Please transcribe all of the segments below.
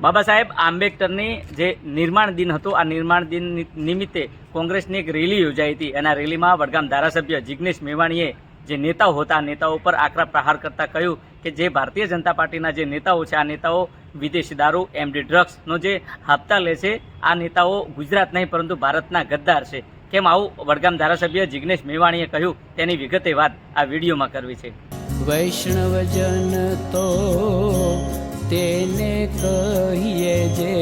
બાબા સાહેબ, આંબેડકરની જે નિર્માણ દિન હતો, આ નિર્માણ દિન નિમિત્તે કોંગ્રેસની એક રેલી યોજાઈ હતી. અને આ રેલીમાં વડગામ ધારાસભ્ય જિગ્નેશ મેવાણીએ જે નેતાઓ હતા નેતાઓ પર આકરા પ્રહાર કરતા કહ્યું કે જે ભારતીય જનતા પાર્ટીના જે નેતાઓ છે, આ નેતાઓ વિદેશી દારૂ, એમડી ડ્રગ્સનો જે હપ્તા લે છે, આ નેતાઓ ગુજરાત નહીં, પરંતુ ભારતના ગદ્દાર છે. કેમ આવું? વડગામ ધારાસભ્ય જિગ્નેશ મેવાણીએ કહ્યું, તેની વિગતે વાત આ વિડીયોમાં કરવી છે. વૈષ્ણવજન તો તેને કહીએ જે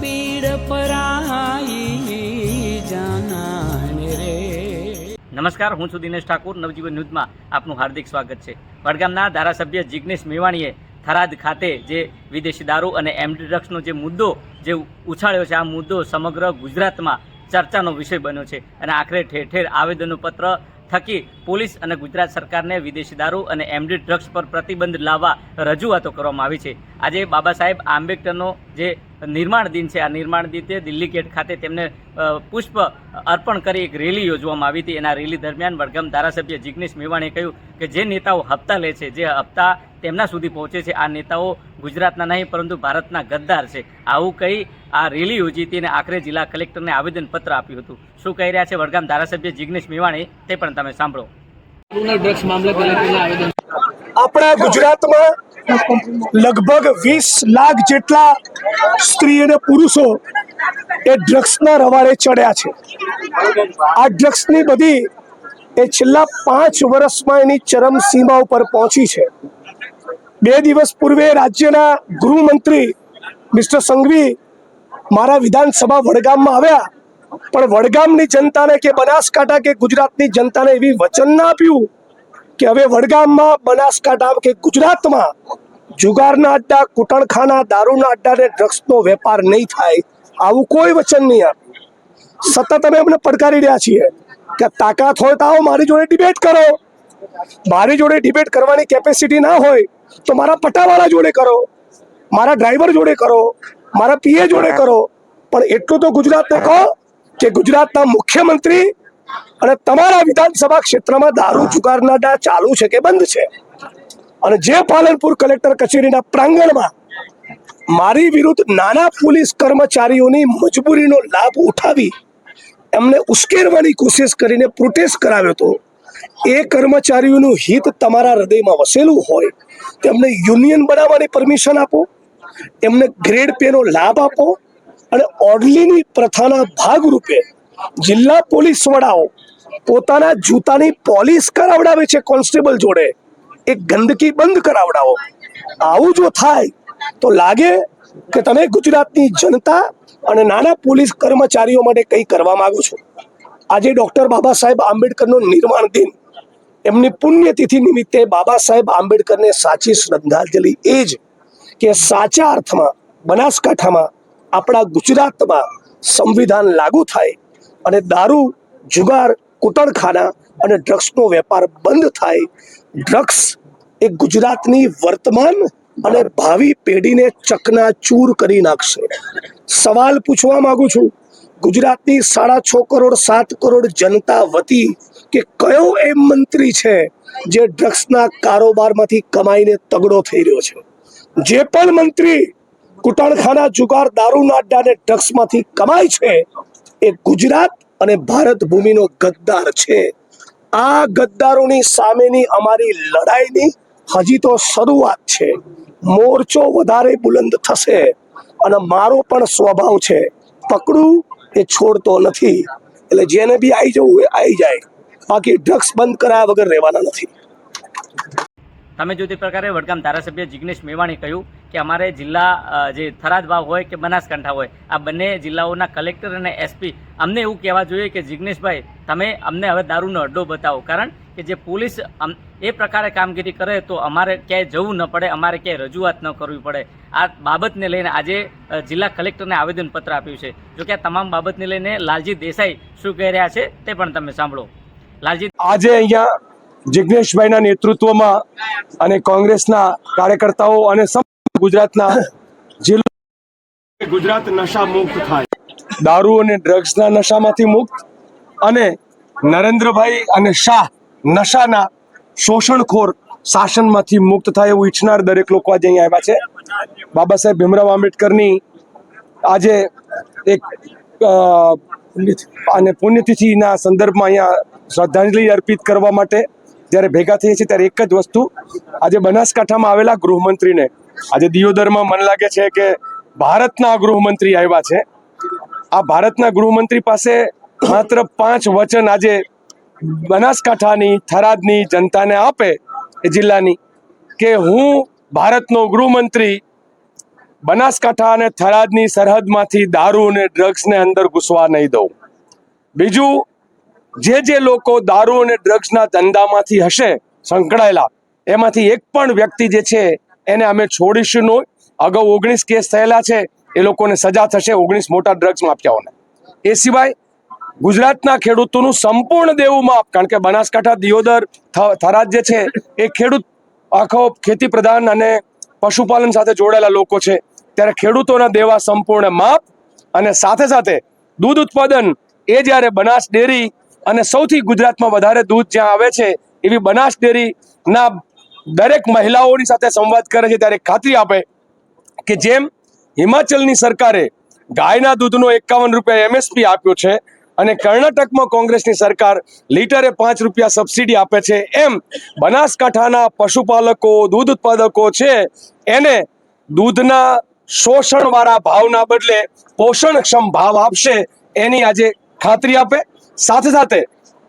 પીડ પરાઈ જાનાને રે. નમસ્કાર, હું છું દિનેશ ઠાકુર. નવજીવન ન્યૂઝમાં આપનું હાર્દિક સ્વાગત છે. વડગામના ધારાસભ્ય જિગ્નેશ મેવાણીએ થરાદ ખાતે જે વિદેશી દારૂ અને એમડી ડ્રગ્સનો જે મુદ્દો જે ઉછાળ્યો છે, આ મુદ્દો સમગ્ર ગુજરાતમાં ચર્ચાનો વિષય બન્યો છે. અને આખરે ઠેર ઠેર આવેદનો પત્ર થકી પોલીસ અને ગુજરાત સરકારને વિદેશી દારૂ અને એમડી ડ્રગ્સ પર પ્રતિબંધ લાવવા રજૂઆતો કરવામાં આવી છે. આજે બાબા સાહેબ આંબેડકરનો જે નિર્માણ દિન છે, આ નિર્માણ દિને દિલ્હી ગેટ ખાતે તેમને પુષ્પ અર્પણ કરી એક રેલી યોજવામાં આવી હતી. એના રેલી દરમિયાન વડગામ ધારાસભ્ય જિગ્નેશ મેવાણીએ કહ્યું કે જે નેતાઓ હપ્તા લે છે, જે હપ્તા તેમના સુધી પહોંચે છે. આ નેતાઓ ગુજરાતના નહીં પરંતુ ભારતના ગદ્દાર છે. આવું કહી આ રેલી યોજી હતી અને આખરે જિલ્લા કલેક્ટરને આવેદનપત્ર આપ્યું હતું. શું કહી રહ્યા છે વડગામ ધારાસભ્ય જિગ્નેશ મેવાણી? તે પણ તમે સાંભળો. આપણા ગુજરાતમાં લગભગ વીસ લાખ જેટલા સ્ત્રી અને પુરુષો એ ડ્રગ્સના રવાડે ચડ્યા છે. આ ડ્રગ્સની બધી એ છેલ્લા પાંચ વર્ષમાં એની ચરમસીમા ઉપર પહોંચી છે. બે દિવસ પૂર્વે રાજ્યના ગૃહમંત્રી મિસ્ટર સંઘવી મારા વિધાનસભા વડગામમાં આવ્યા. પણ વડગામની જનતાને કે બનાસકાંઠા કે ગુજરાતની જનતાને એવી વચન ના આપ્યું કે હવે વડગામમાં, બનાસકાંઠા કે ગુજરાતમાં જુગારના અડ્ડા, કૂટણખાના, દારૂના અડ્ડા ને ડ્રગ્સનો વેપાર નહીં થાય, આવું કોઈ વચન નહીં આપ્યું. સતત અમે એમને પડકારી રહ્યા છીએ કે તાકાત હોય તો આવો, મારી જોડે ડિબેટ કરો. મારી જોડે ડિબેટ કરવાની કેપેસિટી ના હોય તો મારા પટાવાળા જોડે કરો, મારા ડ્રાઈવર જોડે કરો, મારા પીએ જોડે કરો. પણ એટલું તો ગુજરાતને કહો કે ગુજરાતના મુખ્યમંત્રી અને તમારા વિધાનસભા ક્ષેત્રમાં દારૂ જુગારના ચાલુ છે કે બંધ છે? અને જે પાલનપુર કલેક્ટર કચેરીના પ્રાંગણમાં મારી વિરુદ્ધ નાના પોલીસ કર્મચારીઓની મજબૂરીનો લાભ ઉઠાવી એમને ઉશ્કેરવાની કોશિશ કરીને પ્રોટેસ્ટ કરાવ્યો હતો એ કર્મચારીઓનું હિત તમારા હૃદયમાં વસેલું હોય, તેમને યુનિયન બનાવવાની પરમિશન આપો એમને ગ્રેડ પેનો લાભ આપો અને ઓડલીની પ્રથાના ભાગરૂપે જિલ્લા પોલીસ વડાઓ પોતાના જૂતાની પોલીસ કરાવડાવે છે કોન્સ્ટેબલ જોડે. એ ગંદકી બંધ કરાવડાવો. આવું જો થાય, તો લાગે કે તમે ગુજરાતની જનતા અને નાના પોલીસ કર્મચારીઓ માટે કંઈ કરવા માગો છો. આજે ડૉક્ટર બાબા સાહેબ આંબેડકરનો નિર્માણ દિન એમની પુણ્યતિથિ નિમિત્તે બાબા સાહેબ આંબેડકરને સાચી શ્રદ્ધાંજલિ એ જ કે સાચા અર્થમાં, બનાસકાંઠામાં, આપણા ગુજરાતમાં સંવિધાન લાગુ થાય અને દારૂ, જુગાર કુતરખાના અને ડ્રગ્સનો વેપાર બંધ થાય. ડ્રગ્સ એ ગુજરાતની વર્તમાન અને ભાવિ પેઢીને ચકનાચૂર કરી નાખશે. સવાલ પૂછવા માંગુ છું, ગુજરાતની સાડા છ કરોડ, સાત કરોડ જનતા વતી કે કયો એમ મંત્રી છે જે ડ્રગ્સના કારોબારમાંથી કમાઈને તગડો થઈ રહ્યો છે? જે પણ મંત્રી કુટાણખાના જુગાર દારૂના અડ્ડા અને ડ્રગ્સમાંથી કમાય છે, એ ગુજરાત અને ભારત ભૂમિનો ગદ્દાર છે. આ ગદ્દારોની સામેની અમારી લડાઈની હજી તો શરૂઆત છે. મોરચો વધારે બુલંદ થશે અને મારો પણ સ્વભાવ છે, પકડું એ છોડતો નથી. એટલે જેને બી આવી જવું એ આવી જાય. બાકી ડ્રગ્સ બંધ કરાયા વગર રહેવાના નથી. તમે જો તે પ્રકારે વડગામ ધારાસભ્ય જિગ્નેશ મેવાણી કહ્યું કે અમારે જિલ્લા જે થરાદ વાવ હોય કે બનાસકાંઠા હોય, આ બંને જિલ્લાઓના કલેક્ટર અને એસપી, અમને એવું કહેવા જોઈએ કે જિગ્નેશભાઈ, તમે અમને હવે દારૂનો અડ્ડો બતાવો. કારણ કે જે પોલીસ એ પ્રકારે કામગીરી કરે તો અમારે ક્યાંય જવું ન પડે, અમારે ક્યાંય રજૂઆત ન કરવી પડે. આ બાબતને લઈને આજે જિલ્લા કલેક્ટરને આવેદનપત્ર આપ્યું છે. જો કે આ તમામ બાબતને લઈને લાલજી દેસાઈ શું કહી રહ્યા છે તે પણ તમે સાંભળો. લાલજી આજે અહીંયા જિગ્નેશભાઈના નેતૃત્વમાં અને કોંગ્રેસના કાર્યકર્તાઓ અને સમગ્ર ગુજરાતના જિલ્લા ગુજરાત નશા મુક્ત થાય. દારૂ અને ડ્રગ્સના નશામાંથી મુક્ત અને નરેન્દ્રભાઈ અને શાહ નશાના શોષણખોર શાસનમાંથી મુક્ત થાય એવું ઈચ્છનાર દરેક લોકો આજે અહીંયા આવ્યા છે. બાબા સાહેબ ભીમરાવ આંબેડકરની આજે એક અને પુણ્યતિથિના સંદર્ભમાં અહીંયા શ્રદ્ધાંજલિ અર્પિત કરવા માટે જ્યારે ભેગા થઈએ છીએ ત્યારે એક જ વસ્તુ, આજે બનાસકાંઠામાં આવેલા ગૃહમંત્રીને, આજે દિયોદરમાં મન લાગે છે કે ભારતના ગૃહમંત્રી આવ્યા છે. આ ભારતના ગૃહમંત્રી પાસે માત્ર પાંચ વચન આજે બનાસકાંઠાની, થરાદની જનતાને આપે એ જિલ્લાની કે હું ભારતનો ગૃહમંત્રી બનાસકાંઠા અને થરાદની સરહદમાંથી દારૂ અને ડ્રગ્સને અંદર ઘૂસવા નહીં દઉં. બીજું જે જે લોકો દારૂ અને ડ્રગ્સના ધંધામાંથી હશે, સંકળાયેલા, એમાંથી એક પણ વ્યક્તિ જે છે, એને અમે છોડીશું નહીં. અગાઉ ઓગણીસ કેસ થયેલા છે, એ લોકોને સજા થશે ઓગણીસ મોટા ડ્રગ્સ માફિયાઓને. એ સિવાય ગુજરાતના ખેડૂતોનું સંપૂર્ણ દેવું માપ કારણ કે બનાસકાંઠા દિયોદર થરાદ જે છે, એ ખેડૂત આખો ખેતી પ્રધાન અને પશુપાલન સાથે જોડાયેલા લોકો છે. ત્યારે ખેડૂતોના દેવા સંપૂર્ણ માપ અને સાથે સાથે દૂધ ઉત્પાદન, એ જ્યારે બનાસ ડેરી અને સૌથી ગુજરાતમાં વધારે દૂધ જ્યાં આવે છે, એવી બનાસ ડેરીના દરેક મહિલાઓની સાથે સંવાદ કરે છે, ત્યારે ખાતરી આપે કે જેમ હિમાચલની સરકારે ગાયના દૂધનો એકાવન રૂપિયા એમએસપી આપ્યો છે અને કર્ણાટકમાં કોંગ્રેસની સરકાર લીટરે પાંચ રૂપિયા સબસિડી આપે છે, એમ બનાસકાંઠાના પશુપાલકો, દૂધ ઉત્પાદકો છે, એને દૂધના શોષણવાળા ભાવના બદલે પોષણક્ષમ ભાવ આપશે, એની આજે ખાતરી આપે સાથે સાથે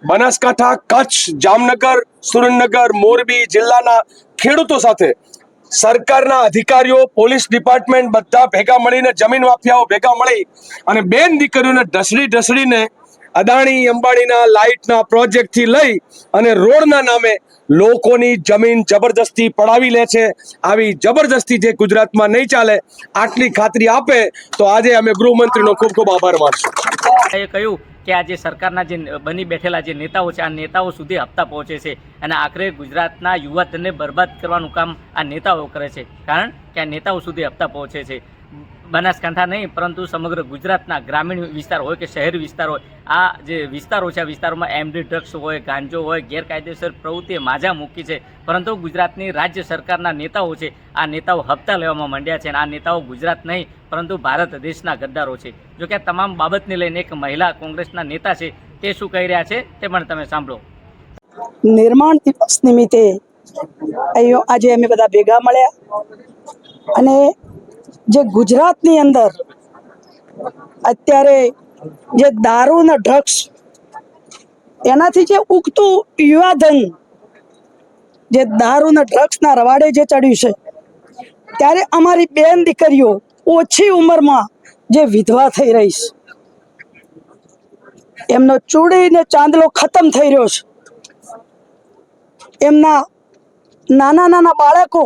બનાસકાંઠા, કચ્છ, જામનગર, સુરેન્દ્રનગર, મોરબી જિલ્લાના ખેડૂતો સાથે સરકારના અધિકારીઓ, પોલીસ ડિપાર્ટમેન્ટ બધા ભેગા મળીને જમીન માફિયાઓ ભેગા મળી અને બેન દીકરીઓને ઢસડી ઢસડીને અદાણી, અંબાણીના લાઇટના પ્રોજેક્ટથી લઈ અને રોડના નામે લોકોની જમીન જબરજસ્તી પડાવી લે છે. આવી જબરજસ્તી જે ગુજરાતમાં નહીં ચાલે, આટલી ખાતરી આપે તો આજે અમે ગૃહમંત્રીનો ખૂબ ખૂબ આભાર માનશું. એ કહ્યું કે આ જે સરકારના જે બની બેઠેલા જે નેતાઓ છે, આ નેતાઓ સુધી હપ્તા પહોંચે છે અને આખરે ગુજરાતના યુવાધનને બરબાદ કરવાનું કામ આ નેતાઓ કરે છે. કારણ કે આ નેતાઓ સુધી હપ્તા પહોંચે છે. બનાસકાંઠા નહીં, પરંતુ સમગ્ર ગુજરાતના ગ્રામીણ વિસ્તાર હોય કે શહેરી વિસ્તાર હોય, આ જે વિસ્તારો છે, આ વિસ્તારોમાં એમડી ડ્રગ્સ હોય, ગાંજો હોય, ગેરકાયદેસર પ્રવૃત્તિએ માજા મૂકી છે. પરંતુ ગુજરાતની રાજ્ય સરકારના નેતાઓ છે, આ નેતાઓ હપ્તા લેવામાં માંડ્યા છે અને આ નેતાઓ ગુજરાત નહીં, પરંતુ ભારત દેશના ગદ્દારો છે. જો કે આ તમામ બાબતને લઈને એક મહિલા કોંગ્રેસના નેતા છે, તે શું કહી રહ્યા છે, તે પણ તમે સાંભળો. નિર્માણ દિવસ નિમિત્તે આજે અમે બધા ભેગા મળ્યા અને જે ગુજરાતની અંદર અત્યારે જે દારૂ ને ડ્રગ્સ એનાથી જે ઉગતું યુવાધન, જે દારૂ ને ડ્રગ્સના રવાડે જે ચડ્યું છે, ત્યારે અમારી બેન દીકરીઓ ઓછી ઉંમરમાં જે વિધવા થઈ રહી છે. એમનો ચૂડી ને ચાંદલો ખતમ થઈ રહ્યો છે. એમના નાના નાના બાળકો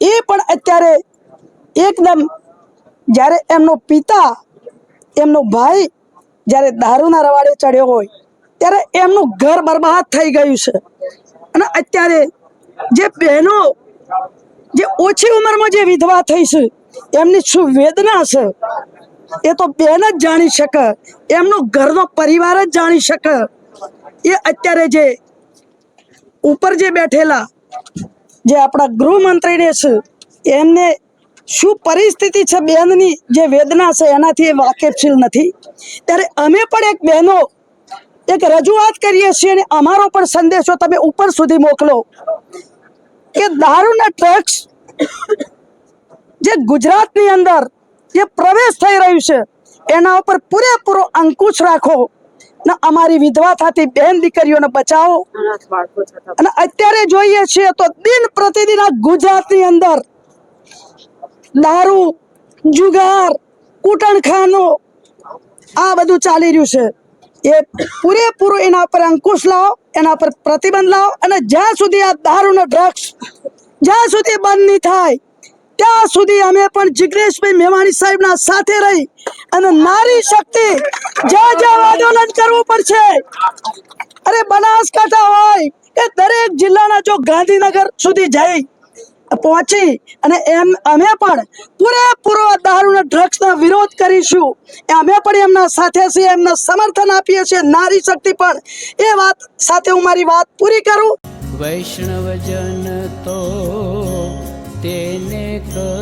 એ પણ અત્યારે એકદમ જ્યારે એમનો પિતા, એમનો ભાઈ જ્યારે દારૂના રવાડે ચડ્યો હોય, ત્યારે એમનું ઘર બરબાદ થઈ ગયું છે. અને અત્યારે જે બહેનો, જે ઓછી ઉંમરમાં જે વિધવા થઈ છે, એમની શું વેદના છે? એ તો બેન જ જાણી શકે. એમનો ઘરનો પરિવાર જ જાણી શકે. એ અત્યારે જે ઉપર જે બેઠેલા, જે આપણા ગૃહમંત્રીને છે, એમને શું પરિસ્થિતિ છે બહેનની? જે વેદના છે એનાથી એ વાકેફશીલ નથી. ત્યારે અમે પણ એક બહેનો એક રજૂઆત કરીએ છીએ અને અમારો પણ સંદેશો તમે ઉપર સુધી મોકલો કે દારૂના ટ્રક્સ જે ગુજરાતની અંદર જે પ્રવેશ થઈ રહ્યું છે એના ઉપર પૂરેપૂરો અંકુશ રાખો ને અમારી વિધવા થતી બેન દીકરીઓને બચાવો. અને અત્યારે જોઈએ છીએ તો દિન પ્રતિદિન આ ગુજરાતની અંદર દારૂ, જુગાર, કૂટણખાનો, આ બધું ચાલી રહ્યું છે. એ પૂરેપૂરું એના પર અંકુશ લાવો, એના પર પ્રતિબંધ લાવો અને જ્યાં સુધી આ દારૂનો ડ્રગ્સ જ્યાં સુધી બંધ નહીં થાય, ત્યાં સુધી અમે પણ જિગ્નેશભાઈ મેવાણી સાહેબના સાથે રહી અને નારી શક્તિ જ્યાં જ્યાં આંદોલન કરવું પડશે. અરે બનાસકાંઠા હોય કે દરેક જિલ્લાના જો ગાંધીનગર સુધી જઈ પહોંચી અને એમ અમે પણ પૂરેપૂરો આ દારૂના ડ્રગ્સનો વિરોધ કરીશું. એ અમે પણ એમના સાથે છીએ, એમને સમર્થન આપીએ છીએ, નારી શક્તિ પણ. એ વાત સાથે હું મારી વાત પૂરી કરું. વૈષ્ણવજન તો તેને કહીએ